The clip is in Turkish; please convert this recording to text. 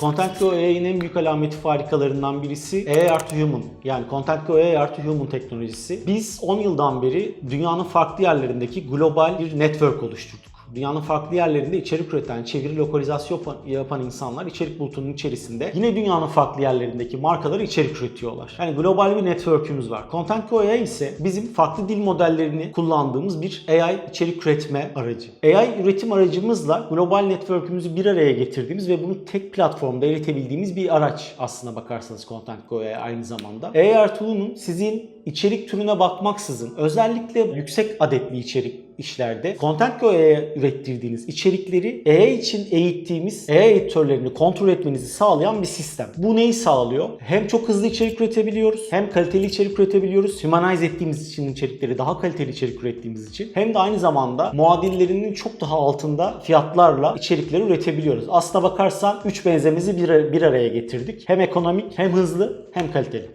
Content Go AI'nin en büyük alameti farikalarından birisi AI Art Human. Yani Content AI Art Human teknolojisi. Biz 10 yıldan beri dünyanın farklı yerlerindeki global bir network oluşturduk. Dünyanın farklı yerlerinde içerik üreten, çeviri lokalizasyon yapan, insanlar içerik bulutunun içerisinde yine dünyanın farklı yerlerindeki markaları içerik üretiyorlar. Yani global bir network'ümüz var. Content AI ise bizim farklı dil modellerini kullandığımız bir AI içerik üretme aracı. AI üretim aracımızla global network'ümüzü bir araya getirdiğimiz ve bunu tek platformda eritebildiğimiz bir araç aslına bakarsanız Content AI aynı zamanda. AI Tool'un sizin içerik türüne bakmaksızın özellikle yüksek adetli içerik işlerde Content Go'ya ürettirdiğiniz içerikleri AI için eğittiğimiz AI editörlerini kontrol etmenizi sağlayan bir sistem. Bu neyi sağlıyor? Hem çok hızlı içerik üretebiliyoruz, hem kaliteli içerik üretebiliyoruz. Humanize ettiğimiz için içerikleri daha kaliteli içerik ürettiğimiz için hem de aynı zamanda muadillerinin çok daha altında fiyatlarla içerikleri üretebiliyoruz. Aslına bakarsan 3 benzemizi bir, bir araya getirdik. Hem ekonomik, hem hızlı, hem kaliteli.